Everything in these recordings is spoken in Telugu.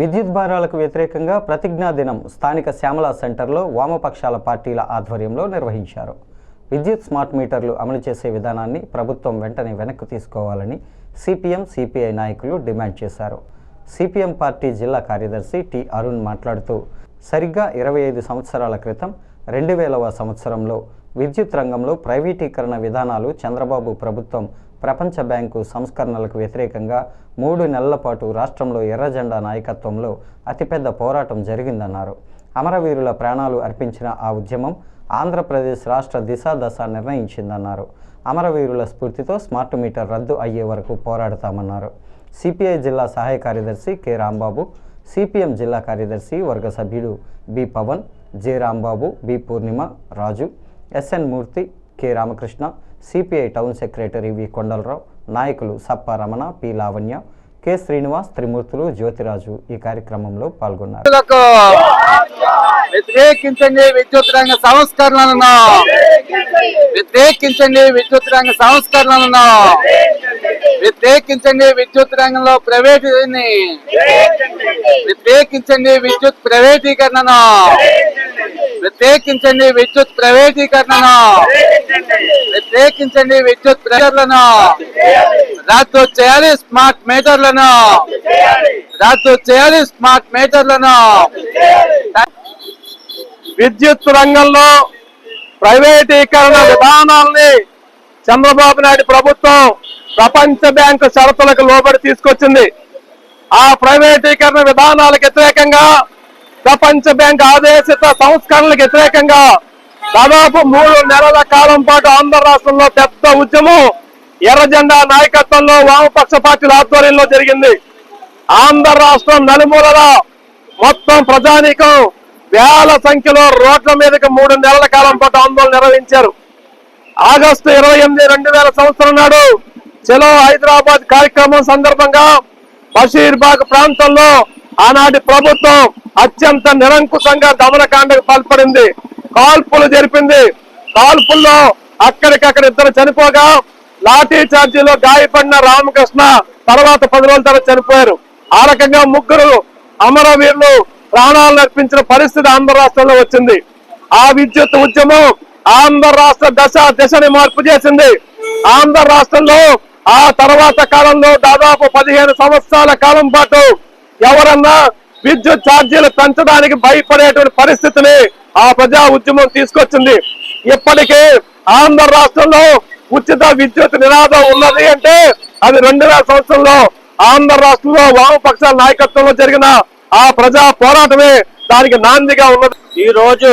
విద్యుత్ భారాలకు వ్యతిరేకంగా ప్రతిజ్ఞా దినం స్థానిక శ్యామల సెంటర్లో వామపక్షాల పార్టీల ఆధ్వర్యంలో నిర్వహించారు. విద్యుత్ స్మార్ట్ మీటర్లు అమలు చేసే విధానాన్ని ప్రభుత్వం వెంటనే వెనక్కి తీసుకోవాలని సిపిఎం సిపిఐ నాయకులు డిమాండ్ చేశారు. సిపిఎం పార్టీ జిల్లా కార్యదర్శి టి అరుణ్ మాట్లాడుతూ సరిగ్గా ఇరవై ఐదు సంవత్సరాల క్రితం రెండు వేలవ సంవత్సరంలో విద్యుత్ రంగంలో ప్రైవేటీకరణ విధానాలు చంద్రబాబు ప్రభుత్వం ప్రపంచ బ్యాంకు సంస్కరణలకు వ్యతిరేకంగా మూడు నెలల పాటు రాష్ట్రంలో ఎర్రజెండా నాయకత్వంలో అతిపెద్ద పోరాటం జరిగిందన్నారు. అమరవీరుల ప్రాణాలు అర్పించిన ఆ ఉద్యమం ఆంధ్రప్రదేశ్ రాష్ట్ర దిశా దశ నిర్ణయించిందన్నారు. అమరవీరుల స్ఫూర్తితో స్మార్ట్ మీటర్ రద్దు అయ్యే వరకు పోరాడతామన్నారు. సిపిఐ జిల్లా సహాయ కార్యదర్శి కె రాంబాబు సిపిఎం జిల్లా కార్యదర్శి వర్గ సభ్యుడు B Pavan J Rambabu B Purnima Raju SN Murthy K Ramakrishna CPI town secretary V Kondalarao నాయకులు సప్ప రమణ పి లావణ్య కె శ్రీనివాస్ త్రిమూర్తులు జ్యోతిరాజు ఈ కార్యక్రమంలో పాల్గొన్నారు. వ్యతిరేకించండి విద్యుత్ రంగ సంస్కరణలను. వ్యతిరేకించండి విద్యుత్ రంగ సంస్కరణలను. వ్యతిరేకించండి విద్యుత్ రంగంలో ప్రైవేట్ వ్యతిరేకించండి విద్యుత్ ప్రైవేటీకరణను. వ్యతిరేకించండి విద్యుత్ ప్రైవేటీకరణను. వ్యతిరేకించండి విద్యుత్ ప్రైవేట్లను రద్దు చేయాలి స్మార్ట్ మీటర్లను. రద్దు చేయాలి స్మార్ట్ మీటర్లను. విద్యుత్ రంగంలో ప్రైవేటీకరణ విధానాల్ని చంద్రబాబు నాయుడు ప్రభుత్వం ప్రపంచ బ్యాంకు షరతులకు లోబడి తీసుకొచ్చింది. ఆ ప్రైవేటీకరణ విధానాలకు వ్యతిరేకంగా ప్రపంచ బ్యాంక్ ఆదేశిత సంస్కరణలకు వ్యతిరేకంగా దాదాపు మూడు నెలల కాలం పాటు ఆంధ్ర రాష్ట్రంలో పెద్ద ఉద్యమం ఎర్రజెండా నాయకత్వంలో వామపక్ష పార్టీల ఆధ్వర్యంలో జరిగింది. ఆంధ్ర రాష్ట్రం నలుమూలల మొత్తం ప్రజానీకం వేల సంఖ్యలో రోడ్ల మీదకి మూడు నెలల కాలం పాటు ఆందోళన నిర్వహించారు. ఆగస్టు ఇరవై ఎనిమిది రెండు వేల సంవత్సరం నాడు చలో హైదరాబాద్ కార్యక్రమం సందర్భంగా బషీర్బాగ్ ప్రాంతంలో ఆనాటి ప్రభుత్వం అత్యంత నిరంకుశంగా దమనకాండకు పాల్పడింది. కాల్పులు జరిపింది. కాల్పుల్లో అక్కడికక్కడ ఇద్దరు చనిపోగా లాఠీ చార్జీలో గాయపడిన రామకృష్ణ తర్వాత పది రోజుల తర్వాత చనిపోయారు. ఆ రకంగా ముగ్గురు అమరవీరులు ప్రాణాలను అర్పించిన పరిస్థితి ఆంధ్ర రాష్ట్రంలో వచ్చింది. ఆ విద్యుత్ ఉద్యమం ఆంధ్ర రాష్ట్ర దశ దశని మార్పు చేసింది. ఆంధ్ర రాష్ట్రంలో ఆ తర్వాత కాలంలో దాదాపు పదిహేను సంవత్సరాల కాలం పాటు ఎవరన్నా విద్యుత్ ఛార్జీలు పెంచడానికి భయపడేటువంటి పరిస్థితిని ఆ ప్రజా ఉద్యమం తీసుకొచ్చింది. ఇప్పటికే ఆంధ్ర రాష్ట్రంలో ఉచిత విద్యుత్ నినాదం ఉన్నది అంటే అది రెండు వేల సంవత్సరంలో ఆంధ్ర రాష్ట్రంలో వామపక్షాల నాయకత్వంలో జరిగిన ఆ ప్రజా పోరాటమే దానికి నాందిగా ఉన్నది. ఈ రోజు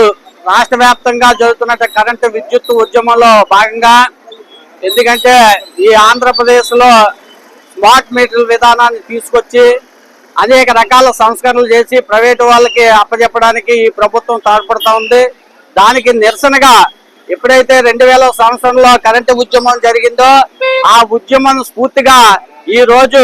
రాష్ట్ర వ్యాప్తంగా జరుగుతున్న కరెంటు విద్యుత్ ఉద్యమంలో భాగంగా ఎందుకంటే ఈ ఆంధ్రప్రదేశ్లో స్మార్ట్ మీటర్ విధానాన్ని తీసుకొచ్చి అనేక రకాల సంస్కరణలు చేసి ప్రైవేటు వాళ్ళకి అప్పచెప్పడానికి ఈ ప్రభుత్వం తోడ్పడుతూ ఉంది. దానికి నిరసనగా ఎప్పుడైతే రెండు వేల సంవత్సరంలో కరెంటు ఉద్యమం జరిగిందో ఆ ఉద్యమం స్ఫూర్తిగా ఈ రోజు